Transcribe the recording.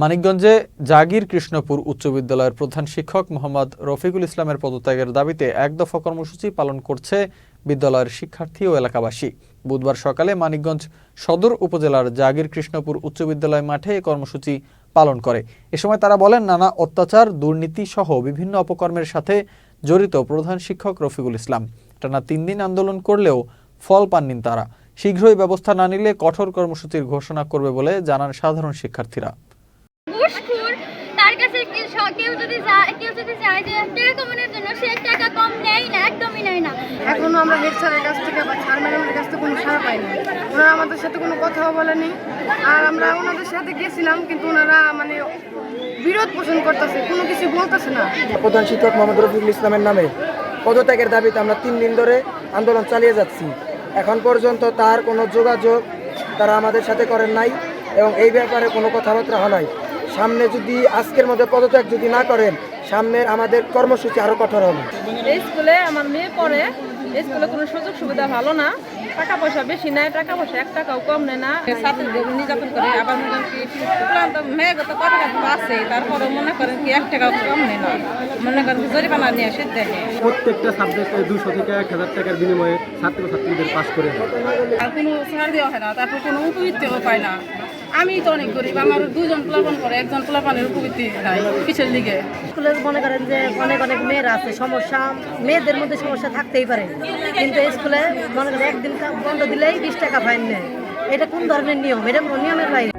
মানিকগঞ্জে জাগির কৃষ্ণপুর উচ্চ বিদ্যালয়ের প্রধান শিক্ষক মোহাম্মদ রফিকুল ইসলামের পদত্যাগের দাবিতে এক দফা কর্মসূচি পালন করছে বিদ্যালয়ের শিক্ষার্থী ও এলাকাবাসী। বুধবার সকালে মানিকগঞ্জ সদর উপজেলার জাগির কৃষ্ণপুর উচ্চ বিদ্যালয় মাঠে এই কর্মসূচি পালন করে। এ সময় তারা বলেন, নানা অত্যাচার, দুর্নীতি সহ বিভিন্ন অপকর্মের সাথে জড়িত প্রধান শিক্ষক রফিকুল ইসলাম। টানা তিন দিন আন্দোলন করলেও ফল পাননি তারা। শীঘ্রই ব্যবস্থা না নিলে কঠোর কর্মসূচির ঘোষণা করবে বলে জানান সাধারণ শিক্ষার্থীরা। ঘুষখোর তার কাছে কেউ যদি যায় কেউ যদি যায় যে টাকা কমানোর জন্য সে টাকা কম নেয় না একদমই নেয় না। এখনও আমরা হেড স্যারের কাছ থেকে বা স্যার ম্যাডামের কাছ থেকে কোনো সাড়া পাইনি। ওনারা আমাদের সাথে কোনো কথাও বলেনি। আর আমরা ওনাদের সাথে গেছিলাম কিন্তু ওনারা মানে বিরোধ পোষণ করতেছে কোনো কিছু বলতেছে না। প্রধান শিক্ষক মোহাম্মদ রফিকুল ইসলামের নামে পদত্যাগের দাবিতে আমরা তিন দিন ধরে আন্দোলন চালিয়ে যাচ্ছি। এখন পর্যন্ত তার কোনো যোগাযোগ তারা আমাদের সাথে করেন নাই এবং এই ব্যাপারে কোনো কথাবার্তা হয় নাই। সামনে যদি আজকের মধ্যে পদত্যাগ যদি না করেন, সামনের আমাদের কর্মসূচি আরও কঠোর হবে। স্কুলে আমার মেয়ে পড়ে স্কুলে কোনো সুযোগ সুবিধা ভালো না। টাকা পয়সা বেশি নেয় টাকা পয়সা এক টাকাও কম নেয় না। ছাত্রীদের নির্যাতন করে আবার মনে করেন কি ক্লান্ত মেয়ে তো কত টাকা আছে তারপরে মনে করেন কি এক টাকাও কম নেয় না। মনে করেন জরিমানা নিয়ে সে দেখে প্রত্যেকটা সাবজেক্টে দুশো থেকে এক হাজার টাকার বিনিময়ে ছাত্র ছাত্রীদের পাস করে আর কোনো ছাড় দেওয়া হয় না তারপর কোনো উপবৃত্তিও পায় না। আমি তো অনেক গরিব আমার দুজন প্লাবন করে একজন প্লাবনের উপবৃত্তি নাই কিসের লিগে? স্কুলে মনে করেন যে অনেক অনেক মেয়েরা আছে সমস্যা মেয়েদের মধ্যে সমস্যা থাকতেই পারে। কিন্তু স্কুলে মনে করেন একদিন বন্ধ দিলেই বিশ টাকা ফাইন নেয়। এটা কোন ধরনের নিয়ম? এটা নিয়মের বাইরে।